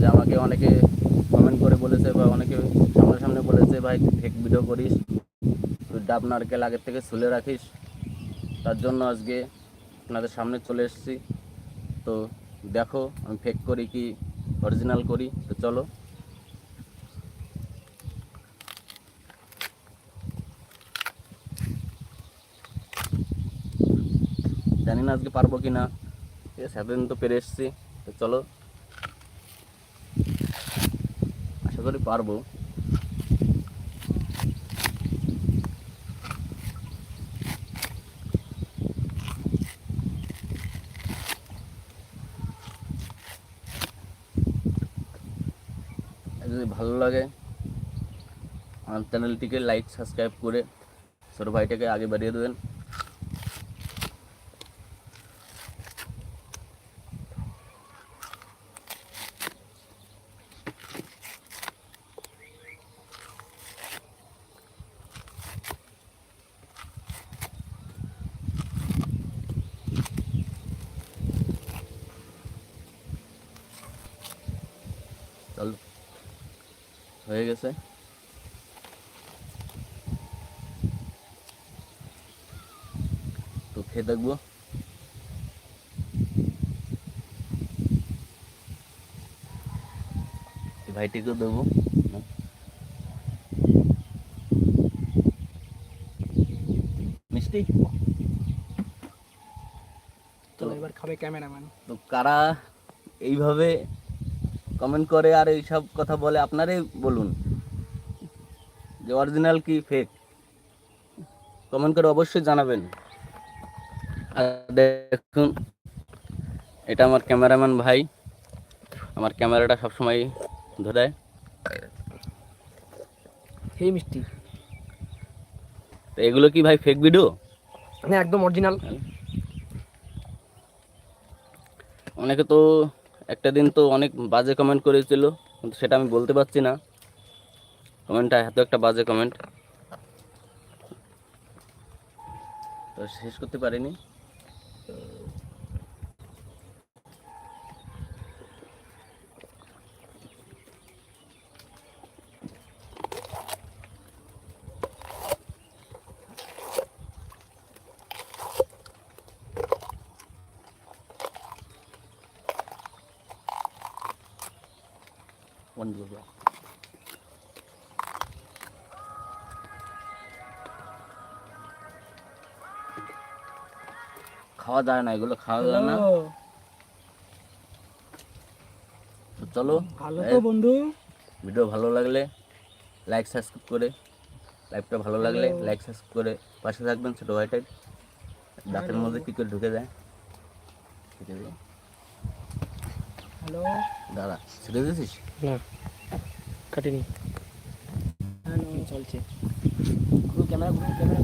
যে আমাকে অনেকে কমেন্ট করে বলেছে বা অনেকে সামনে বলেছে, ভাই ফেক ভিডিও করিস, তুই ডাব নারকেল আগের থেকে ছুলে রাখিস। তার জন্য আজকে আপনাদের সামনে চলে এসেছি। তো দেখো, আমি ফেক করি কি অরিজিনাল করি? তো চলো। জানি না আজকে পারব কি না ঠিক আছে তো পেরে এসেছি। তো চলো। আশা করি পারব আর যদি ভালো লাগে আমার চ্যানেলটিকে লাইক সাবস্ক্রাইব করে ছোটো ভাইটাকে আগে বাড়িয়ে দেবেন চলো। হয়ে গেছে। তো খেয়ে দেখব। এই ভাইটিকেও দেবো। মিষ্টি? তো এবার খাবে ক্যামেরাম্যান। তো কারা এইভাবে কমেন্ট করে আর এইসব কথা বলে আপনারাই বলুন। যে অরিজিনাল কি ফেক কমেন্ট করে অবশ্যই জানাবেন। দেখুন এটা আমার ক্যামেরাম্যান ভাই। আমার ক্যামেরাটা সবসময় ধরে দেয়। এই মিষ্টি। তো এগুলো কি ভাই ফেক ভিডিও না একদম অরিজিনাল অনেকে তো একটা দিন তো অনেক বাজে কমেন্ট করেছিল, কিন্তু সেটা আমি বলতে পারছি না। কমেন্টটা এত একটা বাজে কমেন্ট তো শেষ করতে পারিনি। বন্ধু খাওয়া যায় না এগুলো খাওয়া যায় না। তো চলো ভালো তো বন্ধু। ভিডিও ভালো লাগলে লাইক সাবস্ক্রাইব করে লাইভটা ভালো লাগলে লাইক সাবস্ক্রাইব করে পাশে থাকবেন ছোটো ভাইটাই। দাঁতের মধ্যে কী করে ঢুকে যায় ঢুকে যায়। হ্যালো। দাঁড়া ছেড়ে দিয়েছিস? না কাটিনি। হ্যালো চলছে। ঘুরু ক্যামেরা ঘুরু ক্যামেরা